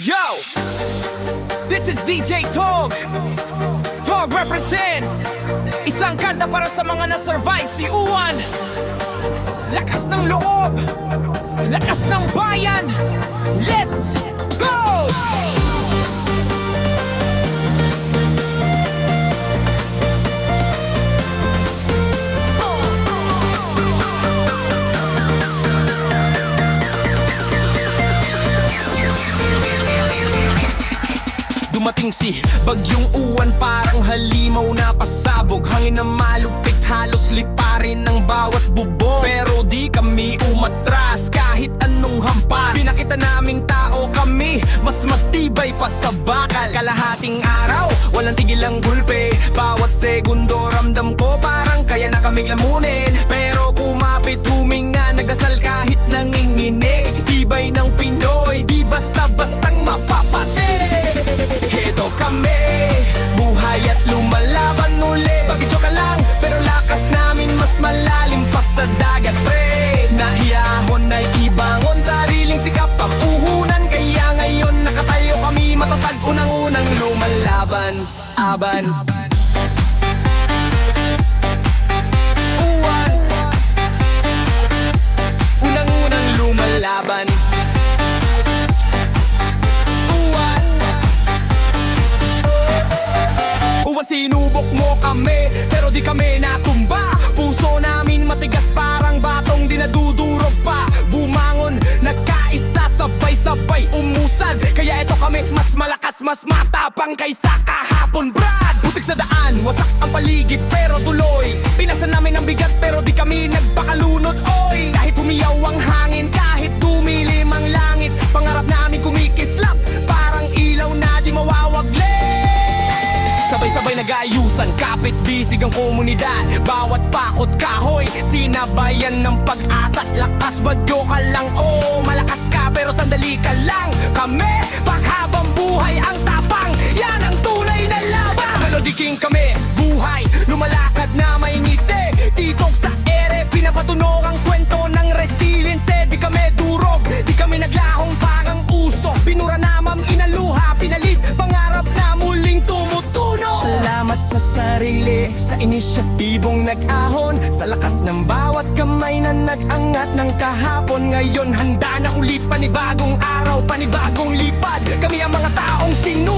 Yo! This is DJ Tog! Tog represent! Isang kanta para sa mga na-survive si Uwan! Lakas ng loob! Lakas ng bayan! Let's Dumating si Bagyong Uwan parang halimaw na pasabog. Hangin na malupit halos liparin ng bawat bubong. Pero di kami umatras kahit anong hampas. Pinakita naming tao kami mas matibay pa sa bakal. Kalahating araw walang tigil ang gulpe. Bawat segundo ramdam ko parang kaya na kaming lamunin. Pero kumapit huminga nagdasal kahit nanginginig. Tibay ng Pinoy di basta-bastang mapapatid lumalaban Aban. Uwan. Unang-unang lumalaban. Uwan. Uwan sinubok mo kami Pero di kami natumba malakas, mas matapang kaysa kahapon Brad! Butik sa daan, wasak ang paligid pero tuloy. Pinasa namin ang bigat pero di kami nagpakalunod Oy! Kahit humiyaw ang hangin, kahit dumilim ang langit Pangarap namin kumikislap. Parang ilaw na di mawawagli Sabay-sabay nag-aayusan, kapit bisig ang komunidad. Bawat pakot kahoy, sinabayan ng pag-asa. Lakas bagyo ka lang, oh. Malakas ka pero sandali ka lang. Kami, paghabang buhay inisyatibong nag-ahon. Sa lakas ng bawat kamay na nag-angat ng kahapon. Ngayon handa na ulit panibagong araw, panibagong lipad. Kami ang mga taong sinubok